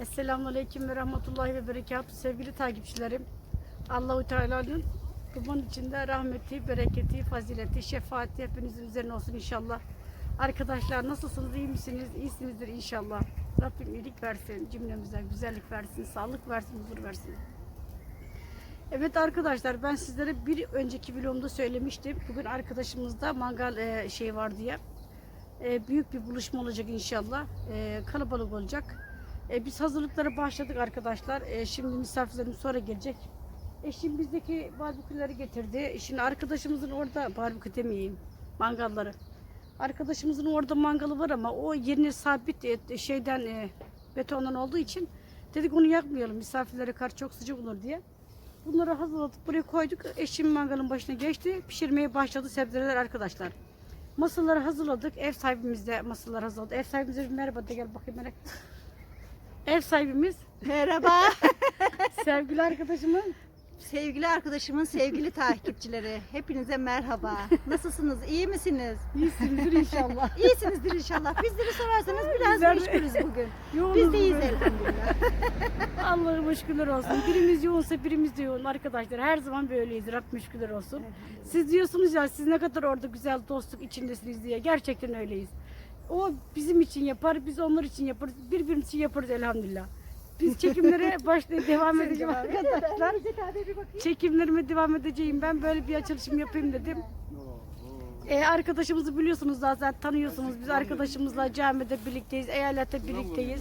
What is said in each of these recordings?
Esselamu Aleyküm ve Rahmetullahi ve Berekatuhu sevgili takipçilerim. Allahu Teala'nın kurban içinde rahmeti, bereketi, fazileti, şefaati hepinizin üzerine olsun inşallah. Arkadaşlar nasılsınız, iyi misiniz? İyisinizdir inşallah. Rabbim iyilik versin, cümlemize güzellik versin, sağlık versin, huzur versin. Evet arkadaşlar ben sizlere bir önceki vlogumda söylemiştim. Bugün arkadaşımızda mangal e, şey var diye. E, büyük bir buluşma olacak inşallah. E, kalabalık olacak. E, biz hazırlıklara başladık arkadaşlar. E, şimdi misafirlerim sonra gelecek. Eşim bizdeki barbeküleri getirdi. Şimdi arkadaşımızın orada barbekü demeyeyim. Mangalları. Arkadaşımızın orada mangalı var ama o yerine sabit e, şeyden e, betondan olduğu için dedik onu yakmayalım. Misafirlere karşı çok sıcak olur diye. Bunları hazırladık. Buraya koyduk. Eşim mangalın başına geçti. Pişirmeye başladı sebzeler arkadaşlar. Masaları hazırladık. Ev sahibimiz de masaları hazırladı. Ev sahibimize bir merhaba de gel bakayım merak. Ev sahibimiz Merhaba. sevgili arkadaşımın sevgili arkadaşımın sevgili takipçileri. Hepinize merhaba. Nasılsınız? İyi misiniz? iyisinizdir inşallah. İyisinizdir inşallah. Bizleri sorarsanız biraz Bizler- meşgulüz bugün. Yoğunuz Biz deyiz bugün. elhamdülillah. Allah'ıma şükürler olsun. Birimiz yoğunsa birimiz de yoğun arkadaşlar. Her zaman böyleyiz. Rabbime şükürler olsun. Siz diyorsunuz ya siz ne kadar orada güzel dostluk içindesiniz diye. Gerçekten öyleyiz. O bizim için yapar, biz onlar için yaparız. Birbirimiz için yaparız elhamdülillah. Biz çekimlere başlayıp devam edeceğim arkadaşlar. Çekimlerime devam edeceğim. Ben böyle bir açılışım yapayım dedim. Ee, arkadaşımızı biliyorsunuz zaten tanıyorsunuz. Biz arkadaşımızla camide birlikteyiz, eyalette birlikteyiz.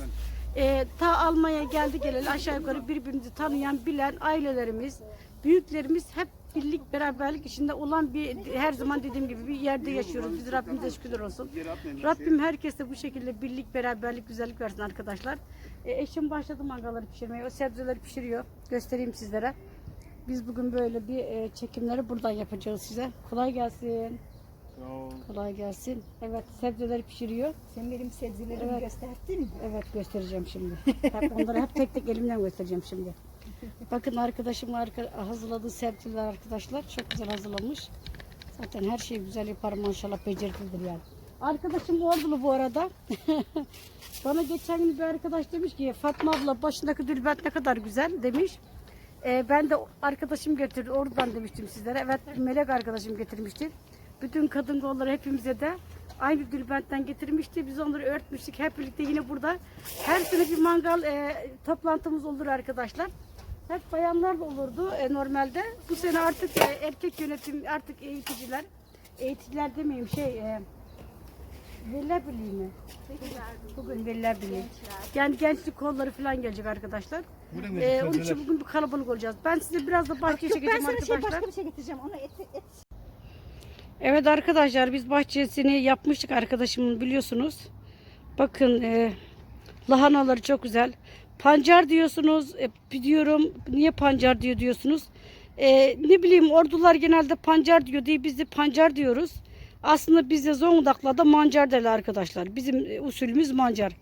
Ee, ta Almanya geldi geleli aşağı yukarı birbirimizi tanıyan, bilen ailelerimiz, büyüklerimiz hep birlik, beraberlik içinde olan bir her zaman dediğim gibi bir yerde yaşıyoruz. Biz Rabbimize şükürler olsun. Rabbim herkese bu şekilde birlik, beraberlik, güzellik versin arkadaşlar. Ee, eşim başladı mangalları pişirmeye. O sebzeleri pişiriyor. Göstereyim sizlere. Biz bugün böyle bir e, çekimleri buradan yapacağız size. Kolay gelsin. Kolay gelsin. Evet sebzeleri pişiriyor. Sen benim sebzelerimi Evet. gösterdin mi? Evet göstereceğim şimdi. Hep onları hep tek tek elimden göstereceğim şimdi. Bakın arkadaşım arka, hazırladığı sebzeler arkadaşlar çok güzel hazırlamış. Zaten her şeyi güzel yapar maşallah beceriklidir yani. Arkadaşım ordulu bu arada. Bana geçen gün bir arkadaş demiş ki Fatma abla başındaki dülbent ne kadar güzel demiş. Ee, ben de arkadaşım getirdi oradan demiştim sizlere. Evet Melek arkadaşım getirmişti. Bütün kadın kolları hepimize de aynı dülbentten getirmişti. Biz onları örtmüştük. Hep birlikte yine burada her sene bir mangal e, toplantımız olur arkadaşlar. Hep bayanlar da olurdu e, normalde. Bu sene artık e, erkek yönetim artık eğiticiler eğiticiler demeyeyim şey e, Veliler Birliği mi? Bugün Veliler Birliği. Yani gençlik kolları falan gelecek arkadaşlar. Ee, onun için bugün bir kalabalık olacağız. Ben size biraz da bahçeye Yok ben çekeceğim sana şey, arkadaşlar. başka bir şey getireceğim. Onu et, et. Evet arkadaşlar biz bahçesini yapmıştık arkadaşımın biliyorsunuz. Bakın e, lahanaları çok güzel. Pancar diyorsunuz. E, biliyorum niye pancar diyor diyorsunuz. E, ne bileyim ordular genelde pancar diyor diye biz de pancar diyoruz. Aslında bizde Zonguldak'la da mancar derler arkadaşlar. Bizim e, usulümüz mancar.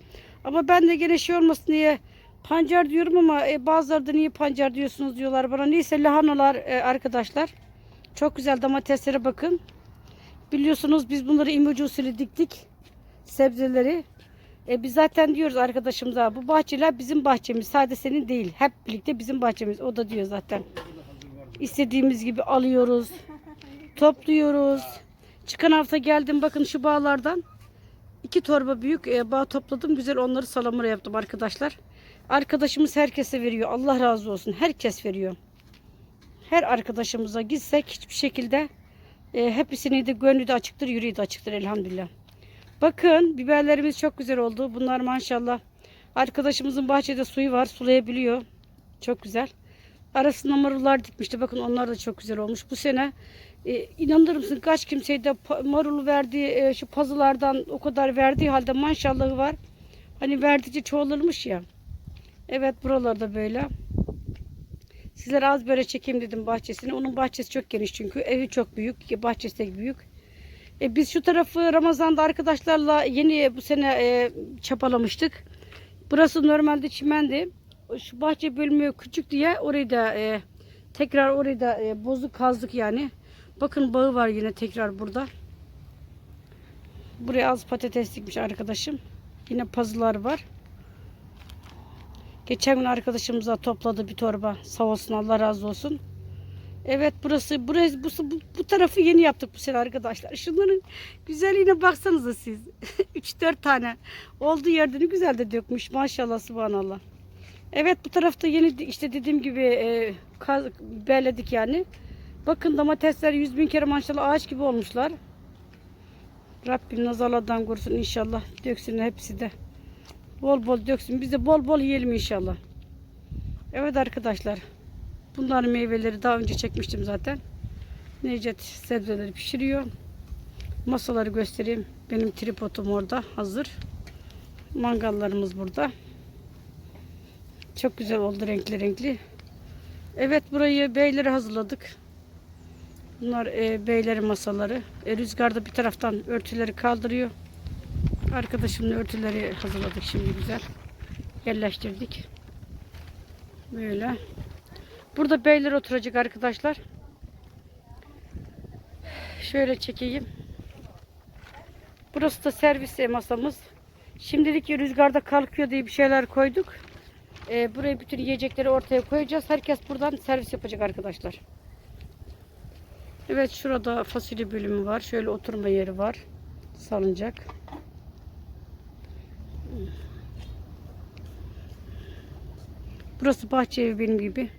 Ama ben de gene şey olmasın diye pancar diyorum ama e, bazıları da niye pancar diyorsunuz diyorlar bana. Neyse lahanalar e, arkadaşlar. Çok güzel domateslere bakın. Biliyorsunuz biz bunları imece usulü diktik. Sebzeleri. E biz zaten diyoruz arkadaşımıza bu bahçeler bizim bahçemiz. Sadece senin değil. Hep birlikte bizim bahçemiz. O da diyor zaten. İstediğimiz gibi alıyoruz. Topluyoruz. Çıkan hafta geldim bakın şu bağlardan. iki torba büyük e, bağ topladım. Güzel onları salamura yaptım arkadaşlar. Arkadaşımız herkese veriyor. Allah razı olsun. Herkes veriyor. Her arkadaşımıza gitsek hiçbir şekilde e, hepsini de gönlü de açıktır, yüreği de açıktır elhamdülillah. Bakın biberlerimiz çok güzel oldu. Bunlar maşallah. Arkadaşımızın bahçede suyu var. Sulayabiliyor. Çok güzel. Arasında marullar dikmişti. Bakın onlar da çok güzel olmuş. Bu sene e, inanır mısın kaç kimseye de marulu verdiği e, şu pazılardan o kadar verdiği halde maşallahı var. Hani verdikçe çoğalırmış ya. Evet buralarda böyle. Sizlere az böyle çekeyim dedim bahçesini. Onun bahçesi çok geniş çünkü. Evi çok büyük. Bahçesi de büyük. E, biz şu tarafı Ramazan'da arkadaşlarla yeni bu sene e, çapalamıştık. Burası normalde çimendi. Şu bahçe bölümü küçük diye orayı da e, tekrar orayı da e, bozuk kazdık yani. Bakın bağı var yine tekrar burada. Buraya az patates dikmiş arkadaşım. Yine pazılar var. Geçen gün arkadaşımıza topladı bir torba. Sağ olsun Allah razı olsun. Evet burası burası bu, bu, bu tarafı yeni yaptık bu sene arkadaşlar. Şunların güzelliğine baksanıza siz. 3-4 tane. Olduğu yerde ne güzel de dökmüş. Maşallah subhanallah. Evet bu tarafta yeni işte dediğim gibi e, kaz, belledik yani. Bakın domatesler yüz bin kere maşallah ağaç gibi olmuşlar. Rabbim nazarlardan korusun inşallah. Döksün hepsi de. Bol bol döksün. Biz de bol bol yiyelim inşallah. Evet arkadaşlar. Bunların meyveleri daha önce çekmiştim zaten. Necdet sebzeleri pişiriyor. Masaları göstereyim. Benim tripodum orada hazır. Mangallarımız burada. Çok güzel oldu renkli renkli. Evet burayı beyleri hazırladık. Bunlar e, beylerin masaları. E, rüzgarda bir taraftan örtüleri kaldırıyor. Arkadaşımla örtüleri hazırladık şimdi güzel. Yerleştirdik. Böyle. Burada beyler oturacak arkadaşlar. Şöyle çekeyim. Burası da servis masamız. Şimdilik rüzgarda kalkıyor diye bir şeyler koyduk. Ee, buraya bütün yiyecekleri ortaya koyacağız. Herkes buradan servis yapacak arkadaşlar. Evet şurada fasulye bölümü var. Şöyle oturma yeri var. Salıncak. Burası bahçe evi benim gibi.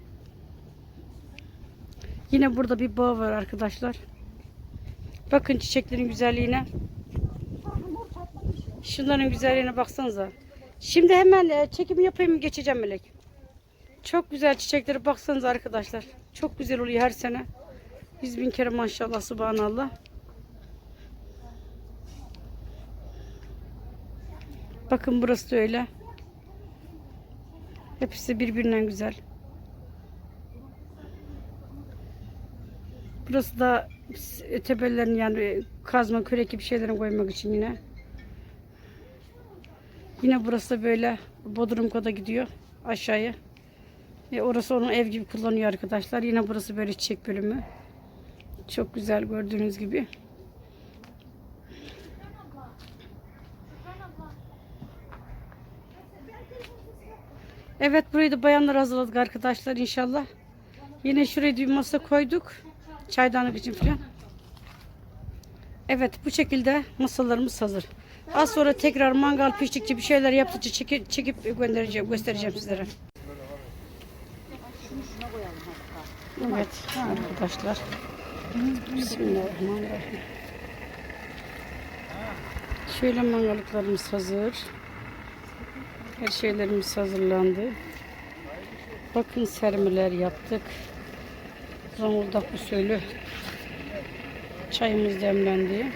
Yine burada bir bağ var arkadaşlar. Bakın çiçeklerin güzelliğine. Şunların güzelliğine baksanıza. Şimdi hemen e, çekimi yapayım geçeceğim Melek. Çok güzel çiçekleri baksanıza arkadaşlar. Çok güzel oluyor her sene. Yüz bin kere maşallah subhanallah. Bakın burası da öyle. Hepsi birbirinden güzel. Burası da tepelerin yani kazma kürek gibi şeylerin koymak için yine. Yine burası da böyle Bodrum koda gidiyor aşağıya. E orası onun ev gibi kullanıyor arkadaşlar. Yine burası böyle çiçek bölümü. Çok güzel gördüğünüz gibi. Evet burayı da bayanlar hazırladık arkadaşlar inşallah. Yine şuraya bir masa koyduk. Çaydanlık için falan. Evet bu şekilde masalarımız hazır. Az sonra tekrar mangal piştikçe bir şeyler yaptıkça çekip, çekip göndereceğim, göstereceğim sizlere. Evet arkadaşlar. Bismillahirrahmanirrahim. Şöyle mangalıklarımız hazır. Her şeylerimiz hazırlandı. Bakın sermeler yaptık. Zonguldak usulü çayımız demlendi.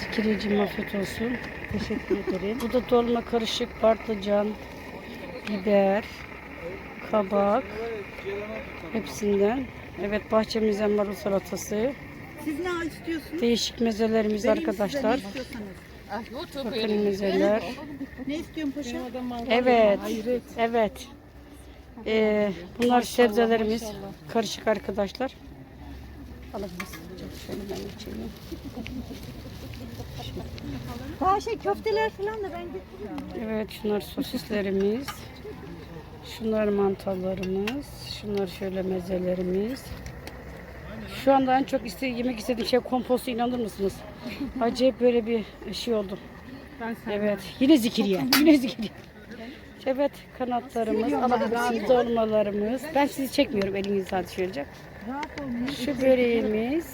Zikiriyeci afiyet olsun. Teşekkür ederim. Bu da dolma karışık patlıcan, biber, kabak hepsinden. Evet bahçemizden marul salatası. Siz ne istiyorsunuz? Değişik mezelerimiz size arkadaşlar. Ne istiyorsanız. Bakın mezeler. Ne istiyorsun paşa? Evet. Evet. Ee, bunlar sebzelerimiz. Karışık arkadaşlar. Şöyle ben. Daha şey köfteler falan da ben getiriyorum. Evet şunlar sosislerimiz. Şunlar mantarlarımız. Şunlar şöyle mezelerimiz. Şu anda en çok iste yemek istediğim şey kompostu inanır mısınız? Acayip böyle bir şey oldu. Evet. Yine zikiriye. Yine zikiriye. Evet kanatlarımız, alabilirsiniz dolmalarımız. Ben sizi çekmiyorum eliniz sadece şöyle. Rahat olun. Şu böreğimiz.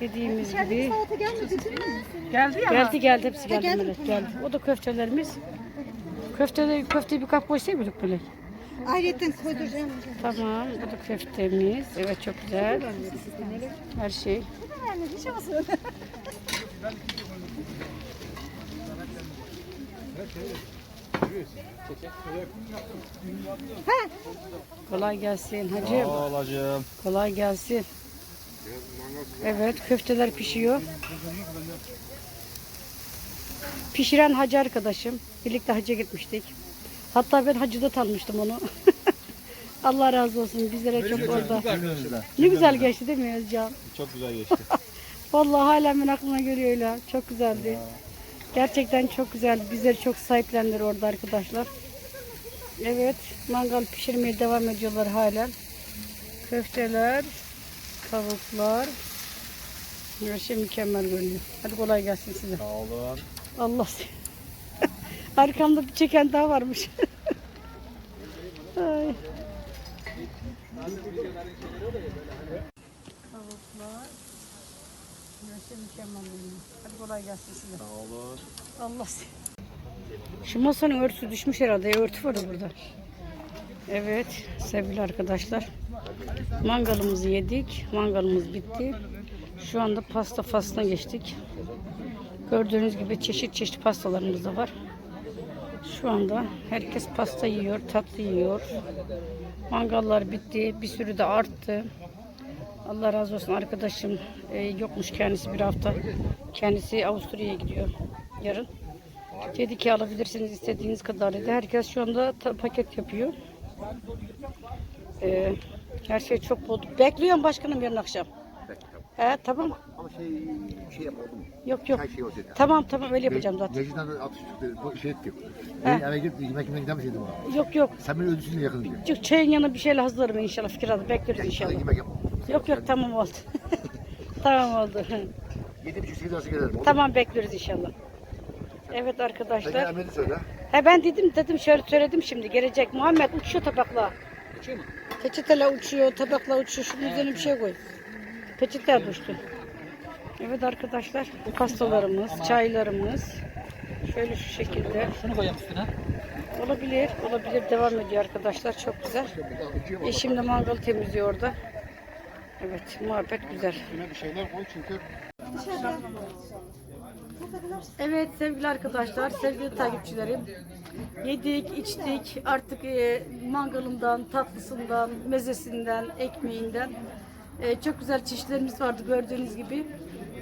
Dediğimiz gibi. salata gelmedi değil mi? Geldi ya. Geldi geldi hepsi geldi geldi, Melek geldi. O da köftelerimiz. Köfte köfteyi bir kap koysaydık mıydık Melek? Ayrıca koyduracağım. Tamam, bu da köftemiz. Evet çok güzel. Her şey. Hiç olsun. Kolay gelsin hacım. Olacağım. Kolay gelsin. Evet köfteler pişiyor. Pişiren hacı arkadaşım. Birlikte hacca gitmiştik. Hatta ben hacıda tanımıştım onu. Allah razı olsun bizlere çok orada. Ne güzel geçti değil mi Özcan? Çok güzel geçti. Vallahi hala ben aklına geliyor öyle. Çok güzeldi. Gerçekten çok güzel. Bizleri çok sahiplendiler orada arkadaşlar. Evet, mangal pişirmeye devam ediyorlar halen. Köfteler, tavuklar. Her şey mükemmel görünüyor. Hadi kolay gelsin size. Sağ olun. Allah. Arkamda bir çeken daha varmış. Ay. Tavuklar. Her şey mükemmel görünüyor. Hadi kolay gelsin size. Sağ olun. Allah. Şu masanın örtüsü düşmüş herhalde. Örtü var burada. Evet sevgili arkadaşlar. Mangalımızı yedik. Mangalımız bitti. Şu anda pasta faslına geçtik. Gördüğünüz gibi çeşit çeşit pastalarımız da var. Şu anda herkes pasta yiyor, tatlı yiyor. Mangallar bitti. Bir sürü de arttı. Allah razı olsun arkadaşım e, yokmuş kendisi bir hafta. Kendisi Avusturya'ya gidiyor yarın. Dedi ki alabilirsiniz istediğiniz kadar dedi. Herkes şu anda paket yapıyor. Ee, her şey çok bol. Bekliyorum başkanım yarın akşam. He tamam. Ama şey, şey yapalım. Yok yok. Şey olsaydı. Tamam tamam öyle yapacağım zaten. Necdet'ten atış şey ettik. Ben eve gidip yemek yemeye gidemeseydin ona. Yok yok. Sen beni öldürsün yakın. Yok çayın yanına bir şeyle hazırlarım inşallah fikir adı. Bekleriz inşallah. yemek yap. Yok yok tamam oldu. tamam oldu. Yedi buçuk sekiz arası gelirim. tamam bekliyoruz inşallah. Evet Sen arkadaşlar. Emre'ni söyle. He ben dedim dedim şöyle söyledim şimdi gelecek. Muhammed uçuyor tabakla. Uçuyor mu? Peçeteler uçuyor, tabaklar uçuyor. Şunun üzerine bir şey koy. Peçete düştü. Evet arkadaşlar, pastalarımız, çaylarımız. Şöyle şu şekilde. Şunu koyalım üstüne. Olabilir, olabilir. Devam ediyor arkadaşlar. Çok güzel. Eşim de mangal temizliyor orada. Evet, muhabbet güzel. Üstüne bir şeyler koy çünkü. Evet sevgili arkadaşlar, sevgili takipçilerim. Yedik, içtik. Artık e, mangalından, tatlısından, mezesinden, ekmeğinden e, çok güzel çeşitlerimiz vardı gördüğünüz gibi.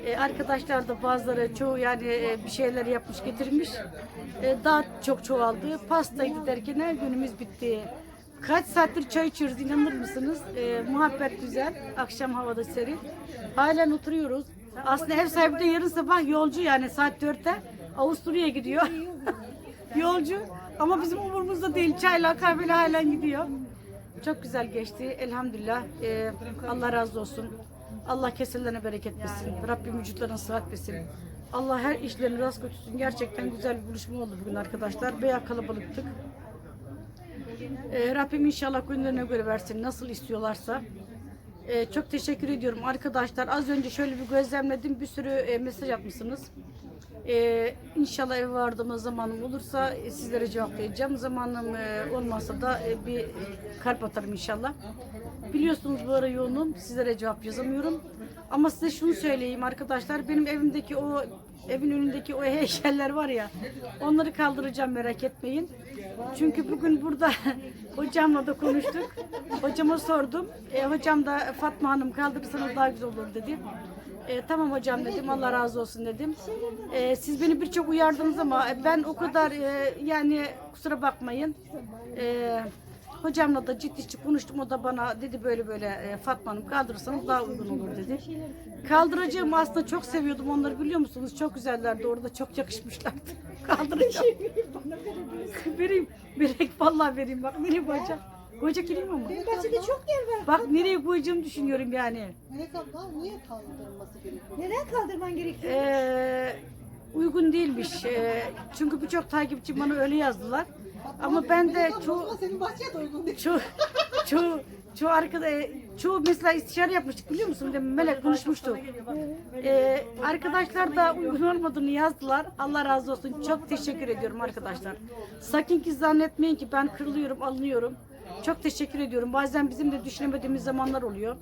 E, arkadaşlar da bazıları çoğu yani e, bir şeyler yapmış getirmiş. E, daha çok çoğaldı. Pastaydı derken her günümüz bitti. Kaç saattir çay içiyoruz inanır mısınız? E, muhabbet güzel. Akşam havada serin. Halen oturuyoruz. Aslında ev sahibi de yarın sabah yolcu yani saat 4'te Avusturya'ya gidiyor. yolcu ama bizim umurumuzda değil. Çayla kahveyle halen gidiyor. Çok güzel geçti. Elhamdülillah. Ee, Allah razı olsun. Allah keselerine bereket versin. Rabbim vücutlarına sıhhat versin. Allah her işlerini rast götürsün. Gerçekten güzel bir buluşma oldu bugün arkadaşlar. Bayağı kalabalıktık. Ee, Rabbim inşallah günlerine göre versin. Nasıl istiyorlarsa. Ee, çok teşekkür ediyorum arkadaşlar. Az önce şöyle bir gözlemledim. Bir sürü e, mesaj atmışsınız. Ee, inşallah eve vardığımız zamanım olursa e, sizlere cevap vereceğim. Zamanım e, olmazsa da e, bir kalp atarım inşallah. Biliyorsunuz bu ara yoğunum. Sizlere cevap yazamıyorum. Ama size şunu söyleyeyim arkadaşlar. Benim evimdeki o evin önündeki o heykeller var ya. Onları kaldıracağım merak etmeyin. Çünkü bugün burada hocamla da konuştuk. Hocama sordum. E, hocam da Fatma Hanım kaldırırsanız daha güzel olur dedi. E, tamam hocam dedim. Allah razı olsun dedim. E, siz beni birçok uyardınız ama ben o kadar e, yani kusura bakmayın. E, hocamla da ciddi ciddi konuştum. O da bana dedi böyle böyle e, Fatma Hanım kaldırırsanız daha uygun olur dedi. Kaldıracağım aslında çok seviyordum onları biliyor musunuz? Çok güzellerdi orada çok yakışmışlardı. Kaldıracağım. vereyim. Vereyim vallahi vereyim bak nereye koyacağım. Koyacak yerim ama. Bahçede çok yer var. Bak nereye koyacağımı düşünüyorum yani. Nereye kaldır, niye kaldırılması gerekiyor? Neden kaldırman gerekiyor? Ee, uygun değilmiş. Ee, çünkü birçok takipçi bana öyle yazdılar. Ama ben de çoğu senin bahçeye de uygun değil. çoğu çoğu çoğu arkada çoğu mesela istişare yapmıştık biliyor musun? Demin Melek konuşmuştuk. Ee, arkadaşlar da uygun olmadığını yazdılar. Allah razı olsun. Çok teşekkür ediyorum arkadaşlar. Sakın ki zannetmeyin ki ben kırılıyorum, alınıyorum. Çok teşekkür ediyorum. Bazen bizim de düşünemediğimiz zamanlar oluyor.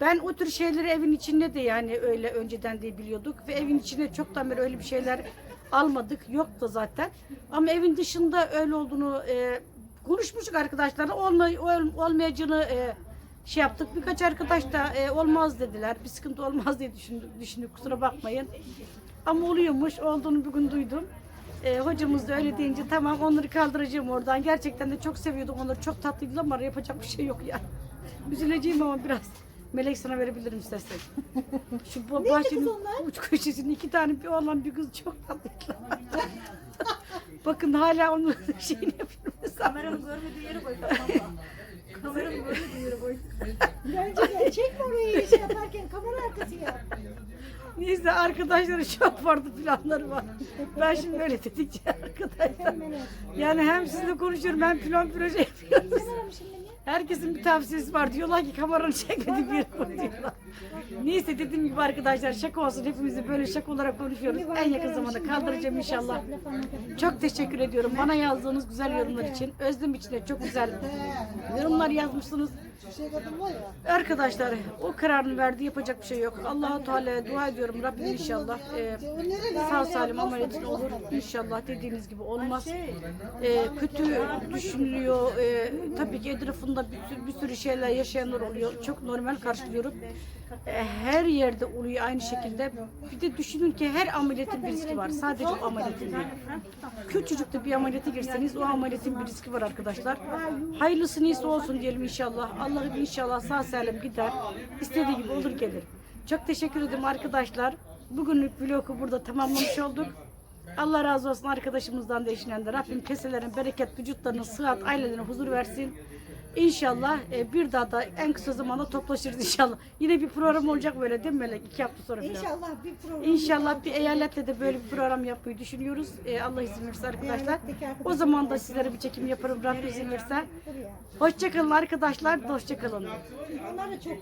Ben o tür şeyleri evin içinde de yani öyle önceden de biliyorduk ve evin içine çoktan beri öyle bir şeyler almadık. Yok da zaten. Ama evin dışında öyle olduğunu e, konuşmuştuk arkadaşlarla. Olma, ol- olmayacağını e, şey yaptık. Birkaç arkadaş da e, olmaz dediler. Bir sıkıntı olmaz diye düşündük. düşündük. Kusura bakmayın. Ama oluyormuş. Olduğunu bugün duydum. E, hocamız da öyle deyince tamam onları kaldıracağım oradan. Gerçekten de çok seviyordum onları. Çok tatlıydı ama yapacak bir şey yok yani. Üzüleceğim ama biraz. Melek sana verebilirim istersen. Şu bu bahçenin uç köşesinde iki tane bir oğlan bir kız çok tatlı. Bakın hala onun şeyini yapıyorum. Kameranın görmediği yere koy. Kameranın görmediği yere koy. Bence de çekme orayı şey yaparken kamera arkası yap. Neyse arkadaşların çok farklı planları var. Ben şimdi böyle dedikçe arkadaşlar. Yani hem sizinle konuşuyorum hem plan proje yapıyoruz. Herkesin bir tavsiyesi var. Diyorlar ki kameranı çekmedi bir diyorlar. Neyse dediğim gibi arkadaşlar şaka olsun. Hepimizi böyle şaka olarak konuşuyoruz. En yakın zamanda kaldıracağım inşallah. Çok teşekkür ediyorum. Bana yazdığınız güzel yorumlar için. Özlem için de çok güzel yorumlar yazmışsınız. Arkadaşlar o kararını verdi yapacak bir şey yok. Allahu Teala'ya dua ediyorum. Rabbim inşallah e, sağ salim ameliyatın olur. İnşallah dediğiniz gibi olmaz. E, kötü düşünülüyor. E, tabii ki etrafında bir bir sürü şeyler yaşayanlar oluyor. Çok normal karşılıyorum. Her yerde oluyor aynı şekilde. Bir de düşünün ki her ameliyatın bir riski var. Sadece o ameliyatın değil. Küçücük de bir ameliyata girseniz o ameliyatın bir riski var arkadaşlar. Hayırlısı neyse olsun diyelim inşallah. Allah'ım inşallah sağ salim gider. İstediği gibi olur gelir. Çok teşekkür ederim arkadaşlar. Bugünlük vlogu burada tamamlamış olduk. Allah razı olsun arkadaşımızdan da eşinden de. Rabbim keselerin bereket, vücutlarına, sıhhat, ailelerine huzur versin. İnşallah e, bir daha da en kısa zamanda toplaşırız inşallah. Yine bir program olacak böyle değil mi Melek? İki hafta sonra falan. İnşallah bir program. İnşallah bir eyaletle de böyle bir program yapmayı düşünüyoruz. Ee, Allah izin verirse arkadaşlar. O zaman da sizlere bir çekim yaparım Rabbim izin verirse. Hoşçakalın arkadaşlar. Hoşçakalın. Onlar da çok